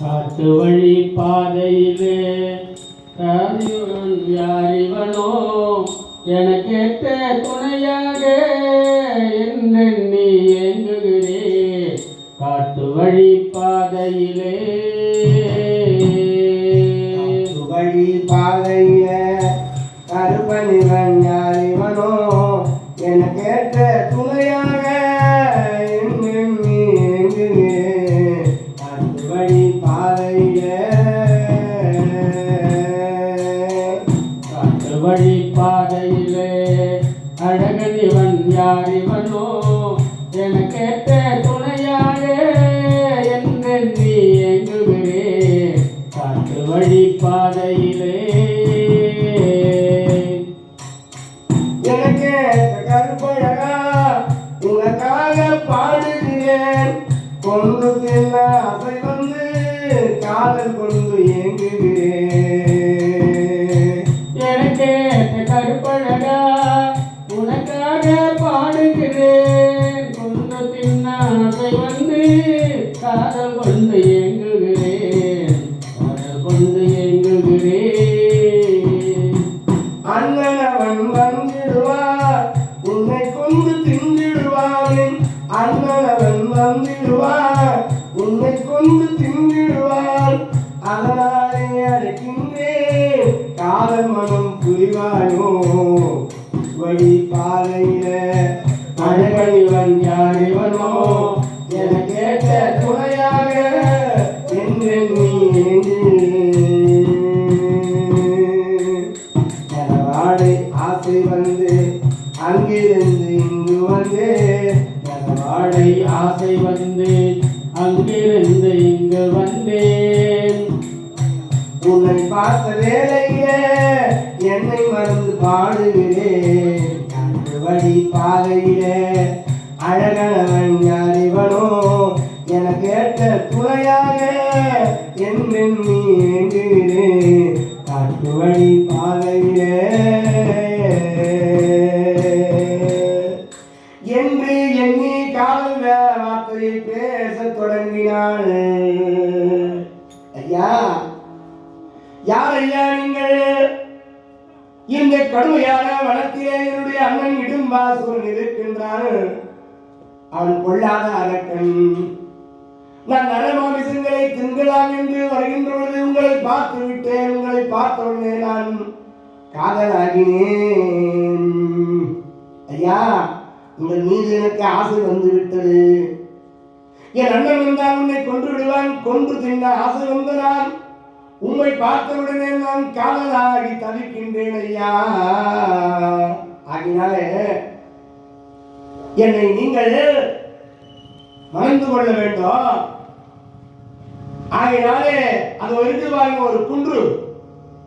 காட்டு வழி பாதையிலே ராஜீவன் யாரிவனோ? என கேட்ட துணையாக என்னெண்ணி ஏங்குகிறே. காட்டு வழி பாதையிலே. வழி பாதையில கருப்பனிவன் யாரிவனோ? என கேட்ட யாரிவனோ என துணையாக என்னெண்ணி ஏங்குகிறே காட்டு வழி பாதையிலே. எனக்கு கருப்பழகா உனக்காக பாடுகிறேன் கொண்டு அசை வந்து காதல் கொண்டு ஏங்குகிறேன் கருப்பழகா உனக்காக பாடுகிறேன். கொண்டு பின்னாசை வந்து காதல் கொண்டு ஏங்குகிறேன். காதல் கொண்டு ஏங்குகிறேன். அண்ணனவன் வந்திடுவார். உன்னை கொண்டு திண்டிடுவான் அண்ணனவன் வந்திடுவார். உன்னை கொண்டு திண்டிடுவார் அதனாலே அழைக்கின்றேன். காதல் மனம் புரிவாயோ? வழி வாழை ஆசை வந்தேன் அங்கிருந்து இங்கு வந்தேன். உன்னை பார்த்த வேலையே என்னை மறந்து பாடுகிறேன். வழி பாதையிலே அழகனவன் யாரிவனோ என கேட்ட துணையாக என்னெண்ணி ஏங்குகிறேன் ஐயா யார் ஐயா நீங்கள்? இந்த கடுமையான வனத்திலே என்னுடைய அண்ணன் இடும்பாசூரன் இருக்கின்றான் அவன் கொள்ளாத அரக்கன். நான் நரமாமிசங்களை திங்கலாம் என்று வருகின்ற பொழுது உங்களை பார்த்து விட்டேன். உங்களை பார்த்தவுடனே நான் காதலாகினேன். ஐயா உங்கள் மீது எனக்கு ஆசை வந்து விட்டது என் அண்ணன் வந்தால் உன்னை கொன்று விடுவான் கொன்று தின்ன ஆசை வந்த நான் உம்மை பார்த்தவுடனே நான் காதலாகி தவிக்கின்றேன் ஐயா. ஆகினாலே என்னை நீங்கள் மறந்து கொள்ள வேண்டும். ஆகையினாலே அது இருக்கு பாருங்க ஒரு குன்று.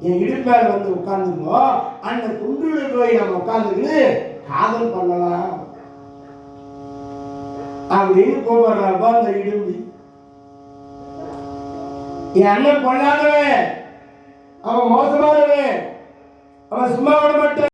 என் இடுப்பேல வந்து உட்கார்ந்துருந்தோ அந்த குன்றுல போய் நம்ம உட்கார்ந்துக்கிட்டு காதல் பண்ணலாம். அங்கே கூப்பிடுறப்ப அந்த இடும்பி. என் அண்ணன் பொல்லாதவன். அவன் மோசமானவன். அவன் சும்மா விட மாட்டான்.